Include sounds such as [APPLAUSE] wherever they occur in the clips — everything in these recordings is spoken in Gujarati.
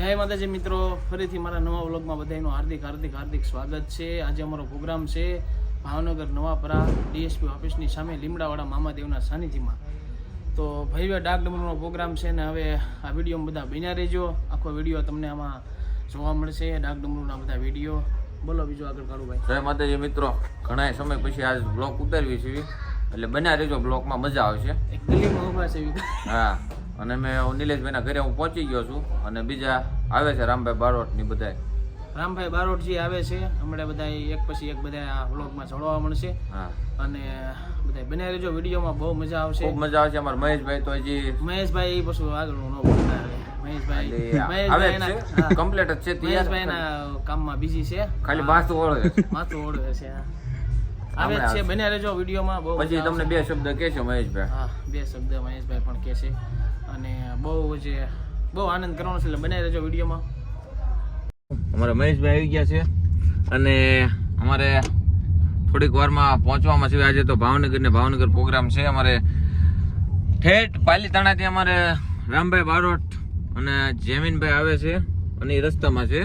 જય માતાજી મિત્રો. ફરીથી મારા નવા વ્લોગમાં બધાનું હાર્દિક હાર્દિક હાર્દિક સ્વાગત છે. આજે અમારો પ્રોગ્રામ છે ભાવનગર નવાપરા ડીએસપી ઓફિસની સામે લીમડાવાળા મામાદેવના સાનિધ્યમાં. તો ભવ્ય ડાક ડમરૂનો પ્રોગ્રામ છે ને હવે આ વિડીયોમાં બધા બન્યા રહેજો. આખો વીડિયો તમને આમાં જોવા મળશે ડાક ડમરૂના બધા વીડિયો. બોલો બીજું આગળ કાઢું ભાઈ જય માતાજી મિત્રો. ઘણા સમય પછી આજ બ્લોક ઉતારવી છે. એટલે બન્યા રહેજો બ્લોકમાં મજા આવશે. એક ગલીમાં ઊભા છે. હા. અને મેં નિલેશભાઈના ઘરે હું પહોંચી ગયો છું અને બીજા આવે છે રામભાઈ બારોટની બધા રામભાઈ બારોટજી આવે છે હમણાં બધા એક પછી એક બધા આ વ્લોગમાં જોડવા મળશે. અને બધા બન્યા રહેજો વિડીયોમાં બહુ મજા આવશે. ખૂબ મજા આવશે અમારા મહેશભાઈ તો હજી મહેશભાઈ પછી આગળ ન મહેશભાઈ હા. કમ્પ્લીટ જ છે મહેશભાઈ એના કામમાં બીજી છે. ખાલી માથું ઓળખે માથું ઓળવે છે આવે છે બન્યા રહેજો વિડીયોમાં બહુ પછી તમને બે શબ્દ કહેશો મહેશભાઈ. હા બે શબ્દ મહેશભાઈ પણ કહેશે. અને બહુ જે બહુ આનંદ કરવાનો છે, એટલે બનાવી રહેજો વિડીયોમાં. અમારા મહેશભાઈ આવી ગયા છે અને અમારે થોડીક વારમાં પહોંચવામાં છે. આજે તો ભાવનગર ને ભાવનગર પ્રોગ્રામ છે. અમારે ઠેઠ પાલીતાણાથી અમારે રામભાઈ બારોટ અને જેમીનભાઈ આવે છે અને એ રસ્તામાં છે.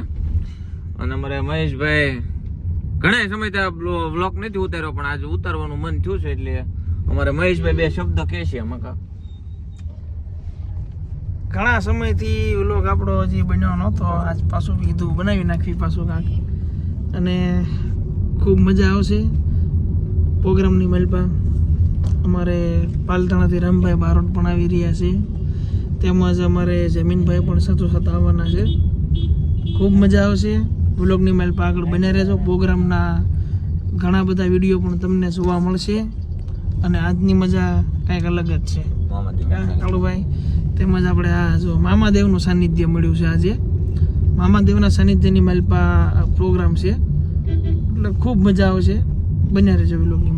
અને અમારે મહેશભાઈ ઘણા સમયથી બ્લોક નથી ઉતાર્યો, પણ આજે ઉતારવાનું મન થયું છે એટલે અમારે મહેશભાઈ બે શબ્દ કહે છે મકા ઘણા સમયથી વ્લોગ આપણો હજી બન્યો નહોતો. આજ પાછું કીધું બનાવી નાખવી પાછું કાંક. અને ખૂબ મજા આવશે પ્રોગ્રામની મલપા. અમારે પાલતાણાથી રામભાઈ બારોટ પણ આવી રહ્યા છે. તેમજ અમારે જમીનભાઈ પણ સાથો સાથ આવવાના છે. ખૂબ મજા આવશે વ્લોગની મલપા. આગળ બન્યા રહેજો. પ્રોગ્રામના ઘણા બધા વીડિયો પણ તમને જોવા મળશે. અને આજની મજા કંઈક અલગ જ છે. કાળુભાઈ તેમજ આપણે આ જો મામાદેવનું સાનિધ્ય મળ્યું છે આજે. મામાદેવના સાનિધ્યની માલપા પ્રોગ્રામ છે. એટલે ખૂબ મજા આવશે બન્યા રહેજો વિલોકની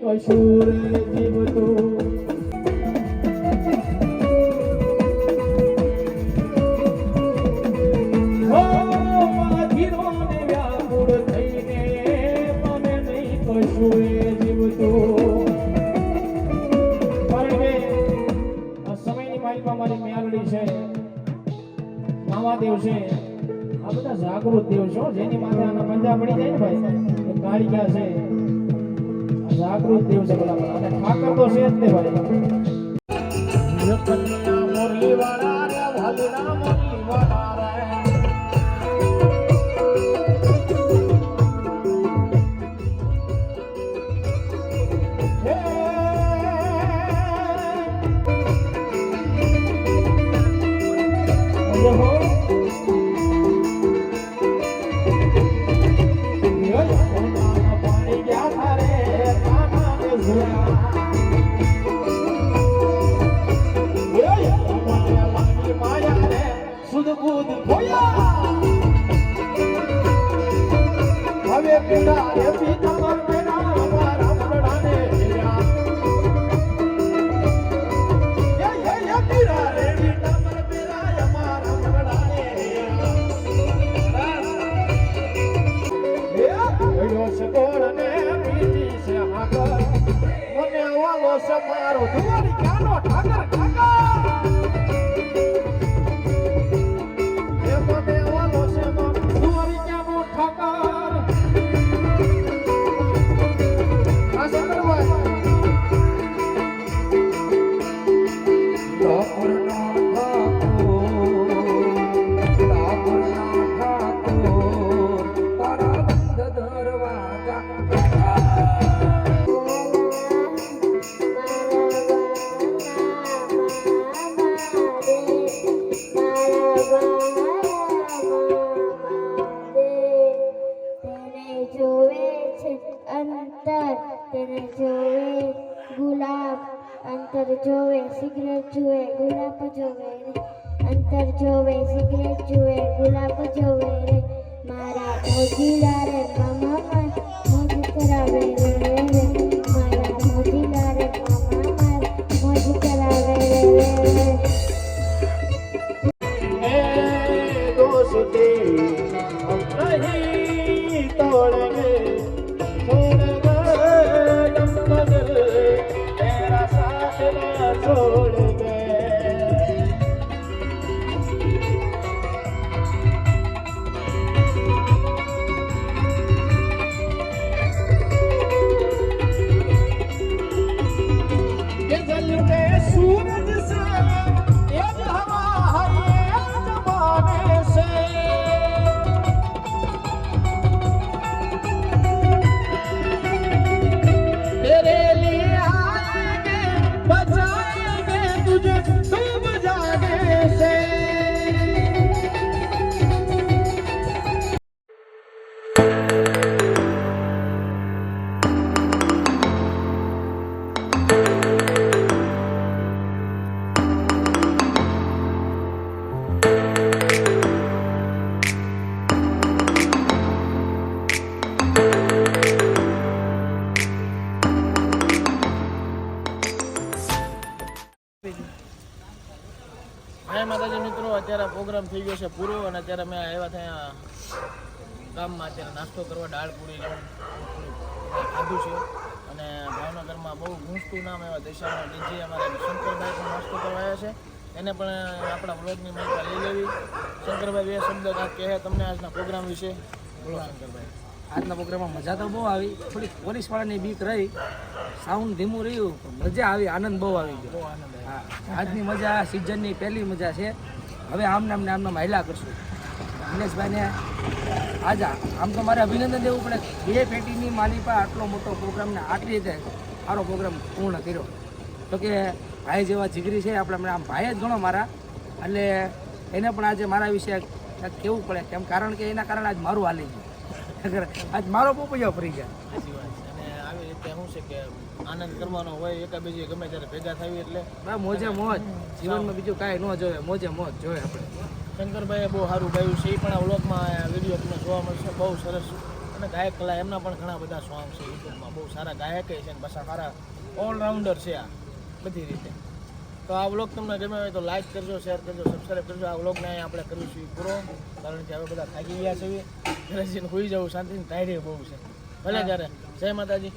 માલિકા જીવતો. મેલડી છે. આ બધા જાગૃત દેવ છે. જેની માથે આના પંજા પડી જાય ને ભાઈ ગાડી કાળિયા છે. આ જાગૃત દેવ છે બધા બધા. અને ઠાકર તો છે જ તે ભાઈ મુરલી વાળા રે કૂદ કૂદ ખોયા હવે પેડા હે પીતા પેડા, અમારા બડાને હેયા યે યે યે પીરા રે પીતા પર પેડા, અમારા બડાને હેયા હે ગયો સકોળ ને પીતી સે આગળ. મને વાલો સમારો અંતર, તેને જોવે ગુલાબ, અંતર જોવે સિગરેટ જુએ ગુલાબ જોવે રે. અંતર જોવે સિગરેટ જુએ ગુલાબ જોવે રે. મારા મોજીલા રે થઈ ગયો છે પૂરો અને અત્યારે અમે આવ્યા ત્યાં ગામમાં. અત્યારે નાસ્તો કરવા દાળ પૂરી ખાધું છે. અને ભાવનગરમાં બહુ ગુંજતું નામ એવા દિશામાં ડીજી અમારે શંકરભાઈ પણ નાસ્તો કરવા આવ્યા છે. એને પણ આપણા બ્લોગની માહિતી લઈ લેવી. શંકરભાઈ બે શબ્દ કહે તમને આજના પ્રોગ્રામ વિશે. બોલો શંકરભાઈ. આજના પ્રોગ્રામમાં મજા તો બહુ આવી. થોડીક પોલીસવાળાની બીક રહી. સાઉન્ડ ધીમું રહ્યું પણ મજા આવી. આનંદ બહુ આવી ગયો. આનંદ હા આજની મજા સિઝનની પહેલી મજા છે. હવે આમ નામ નામ નામ હાયલા કરશું. દિનેશભાઈને આજા, આમ તો મારે અભિનંદન દેવું પડે. બે પેટીની માલિપા આટલો મોટો પ્રોગ્રામને આટલી રીતે સારો પ્રોગ્રામ પૂર્ણ કર્યો. તો કે ભાઈ જેવા જીગરી છે, આપણે આમ ભાઈ જ ગણો મારા. એટલે એને પણ આજે મારા વિશે કેવું પડે. કેમ કારણ કે એના કારણે આજ મારું હાલી ગયું. [LAUGHS] આજ મારો પોપૈયો ફરી ગયા. છે કે આનંદ કરવાનો હોય એકાબીજી ગમે ત્યારે ભેગા થવી એટલે. બા મોજે મોજ. જીવનમાં બીજું કાંઈ ન જોવે મોજે મોજ જોવે આપણે. શંકરભાઈએ બહુ સારું ગાયું છે એ પણ આ વ્લોગમાં વીડિયો તમને જોવા મળશે. બહુ સરસ. અને ગાયક કલા એમના પણ ઘણા બધા સોંગ છે યુટ્યુબમાં બહુ સારા ગાયક છે અને પાછા સારા ઓલરાઉન્ડર છે આ બધી રીતે. તો આ વ્લોગ તમને ગમે હોય તો લાઈક કરજો શેર કરજો સબસ્ક્રાઈબ કરજો. આ વ્લોગને અહીંયા આપણે કરીશું પૂરો. કારણ કે હવે બધા થાકી ગયા છે. ઘરે જઈને હોઈ જવું શાંતિની ટાયરી બહુ છે. ભલે ત્યારે. જય માતાજી.